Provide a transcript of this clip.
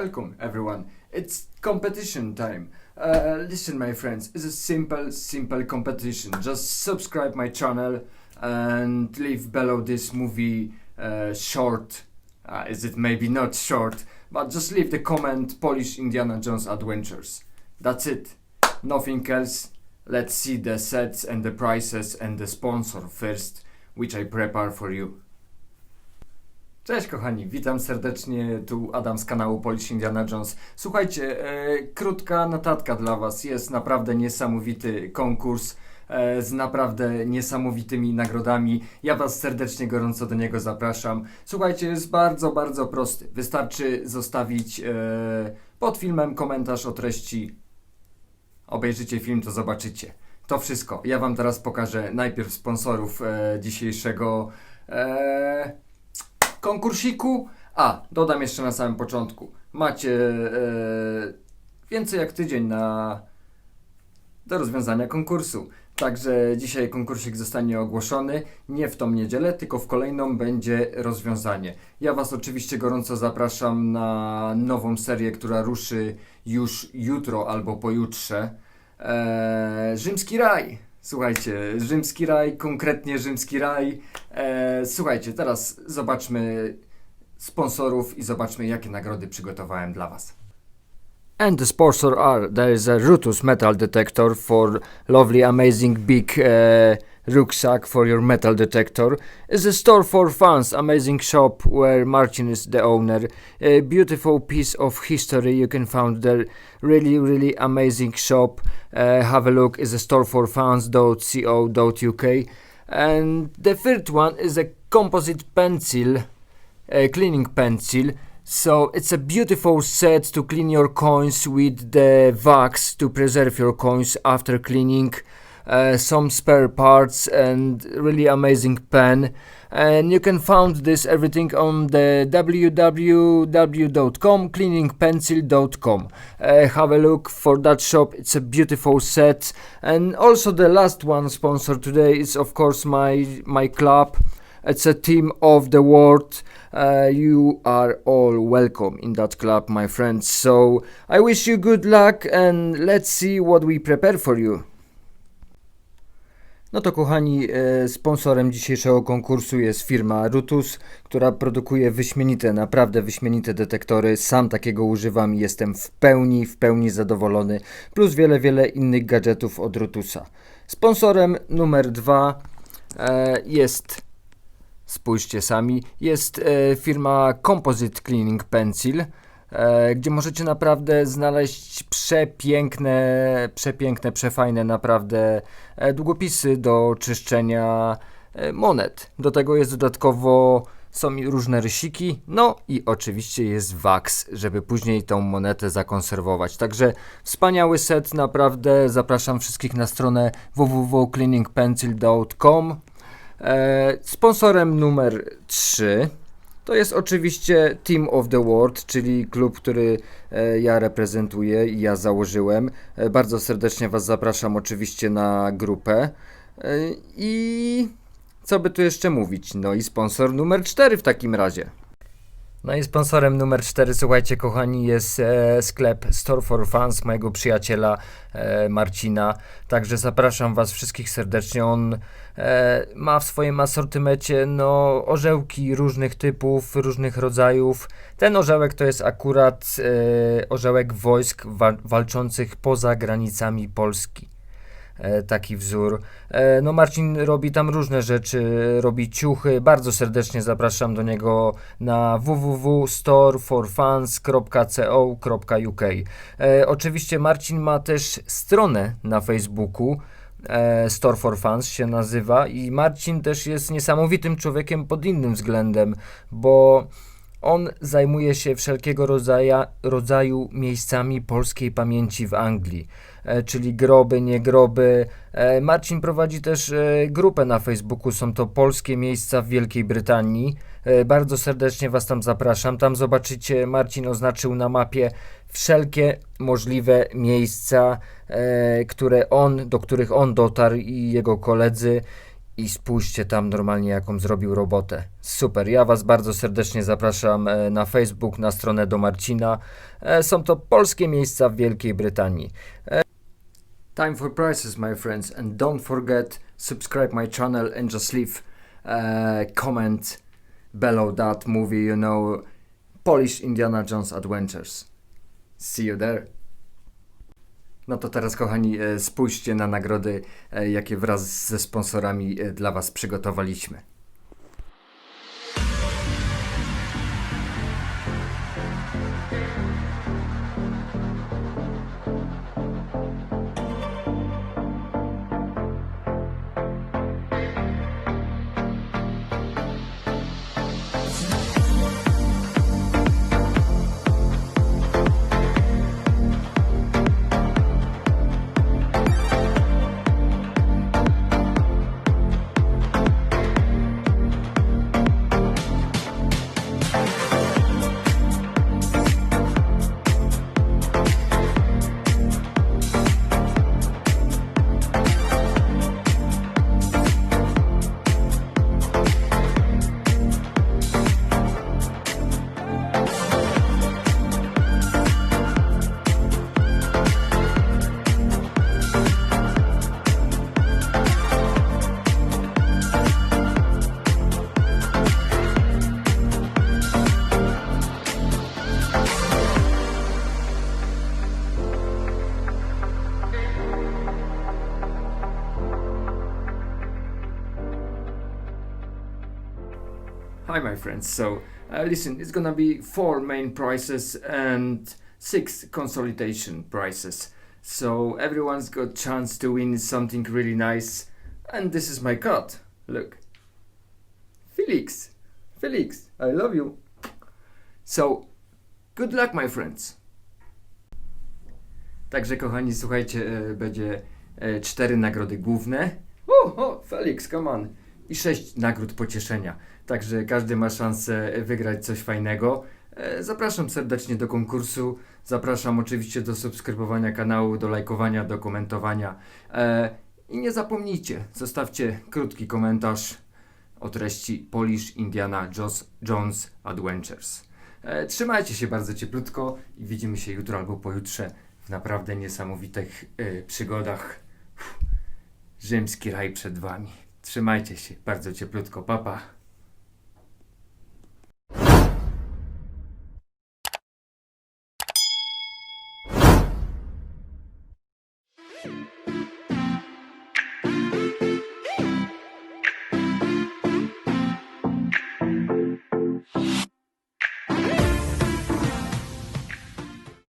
Welcome, everyone. It's competition time. Uh, listen, my friends, it's a simple, simple competition. Just subscribe my channel and leave below this movie uh, short. Uh, is it maybe not short, but just leave the comment Polish Indiana Jones Adventures. That's it. Nothing else. Let's see the sets and the prices and the sponsor first, which I prepare for you. Cześć kochani, witam serdecznie, tu Adam z kanału Polish Indiana Jones. Słuchajcie, e, krótka notatka dla Was. Jest naprawdę niesamowity konkurs e, z naprawdę niesamowitymi nagrodami. Ja Was serdecznie, gorąco do niego zapraszam. Słuchajcie, jest bardzo, bardzo prosty. Wystarczy zostawić e, pod filmem komentarz o treści. Obejrzycie film, to zobaczycie. To wszystko. Ja Wam teraz pokażę najpierw sponsorów e, dzisiejszego. E, konkursiku. A, dodam jeszcze na samym początku. Macie e, więcej jak tydzień na do rozwiązania konkursu. Także dzisiaj konkursik zostanie ogłoszony. Nie w tą niedzielę, tylko w kolejną będzie rozwiązanie. Ja Was oczywiście gorąco zapraszam na nową serię, która ruszy już jutro albo pojutrze. Eee, Rzymski Raj. Słuchajcie, Rzymski Raj, konkretnie Rzymski Raj. Eee, słuchajcie, teraz zobaczmy sponsorów i zobaczmy, jakie nagrody przygotowałem dla Was. And the sponsor are there is a Rutus metal detector for lovely, amazing big uh, rucksack for your metal detector. It's a store for fans, amazing shop where Martin is the owner. A beautiful piece of history you can find there. Really, really amazing shop. Uh, have a look. It's a store for fans.co.uk. And the third one is a composite pencil uh, cleaning pencil. So it's a beautiful set to clean your coins with the wax to preserve your coins after cleaning. Uh, some spare parts and really amazing pen. And you can find this everything on the www.com cleaningpencil.com. Uh, have a look for that shop. It's a beautiful set. And also the last one sponsor today is of course my my club. It's a team of the world. Uh, you are all welcome in that club, my friends. So I wish you good luck and let's see what we prepare for you. No to kochani, e, sponsorem dzisiejszego konkursu jest firma Rutus, która produkuje wyśmienite, naprawdę wyśmienite detektory. Sam takiego używam i jestem w pełni, w pełni zadowolony. Plus wiele, wiele innych gadżetów od Rutusa. Sponsorem numer dwa e, jest spójrzcie sami, jest e, firma Composite Cleaning Pencil, gdzie możecie naprawdę znaleźć przepiękne, przepiękne, przefajne naprawdę e, długopisy do czyszczenia e, monet. Do tego jest dodatkowo są różne rysiki, no i oczywiście jest wax, żeby później tą monetę zakonserwować. Także wspaniały set, naprawdę zapraszam wszystkich na stronę www.cleaningpencil.com E, sponsorem numer 3 to jest oczywiście Team of the World, czyli klub, który e, ja reprezentuję i ja założyłem. E, bardzo serdecznie Was zapraszam oczywiście na grupę. E, I co by tu jeszcze mówić? No i sponsor numer 4 w takim razie. No i sponsorem numer 4, słuchajcie kochani, jest e, sklep Store for Fans mojego przyjaciela e, Marcina. Także zapraszam Was wszystkich serdecznie. On e, ma w swoim asortymencie no, orzełki różnych typów, różnych rodzajów. Ten orzełek to jest akurat e, orzełek wojsk wa walczących poza granicami Polski taki wzór. E, No Marcin robi tam różne rzeczy, robi ciuchy. Bardzo serdecznie zapraszam do niego na www.storeforfans.co.uk. E, Oczywiście Marcin ma też stronę na Facebooku. e, Store for Fans się nazywa i Marcin też jest niesamowitym człowiekiem pod innym względem, bo on zajmuje się wszelkiego rodzaju, rodzaju miejscami polskiej pamięci w Anglii, e, czyli groby, nie groby. E, Marcin prowadzi też e, grupę na Facebooku, są to polskie miejsca w Wielkiej Brytanii. E, Bardzo serdecznie Was tam zapraszam. Tam zobaczycie, Marcin oznaczył na mapie wszelkie możliwe miejsca, e, które on, do których on dotarł i jego koledzy. I spójrzcie tam normalnie, jaką zrobił robotę. Super. Ja Was bardzo serdecznie zapraszam e, na Facebook, na stronę do Marcina. E, Są to polskie miejsca w Wielkiej Brytanii. E, Time for prices, my friends, and don't forget subscribe my channel and just leave a comment below that movie. You know, Polish Indiana Jones Adventures. See you there. No to teraz, kochani, e, spójrzcie na nagrody, e, jakie wraz ze sponsorami e, dla Was przygotowaliśmy. My friends. So, uh, listen, it's gonna be four main prices and six consolidation prices. So everyone's got chance to win something really nice. And this is my card. Look, Felix, Felix, I love you. So, good luck, my friends. Także, kochani, słuchajcie, e, będzie e, cztery nagrody główne. O, o, Felix, come on. I sześć nagród pocieszenia. Także każdy ma szansę wygrać coś fajnego. E, Zapraszam serdecznie do konkursu. Zapraszam oczywiście do subskrybowania kanału, do lajkowania, do komentowania. E, I nie zapomnijcie, zostawcie krótki komentarz o treści Polish Indiana Jones Adventures. E, Trzymajcie się bardzo cieplutko i widzimy się jutro albo pojutrze w naprawdę niesamowitych przygodach. Rzymski raj przed wami. Trzymajcie się bardzo cieplutko, papa.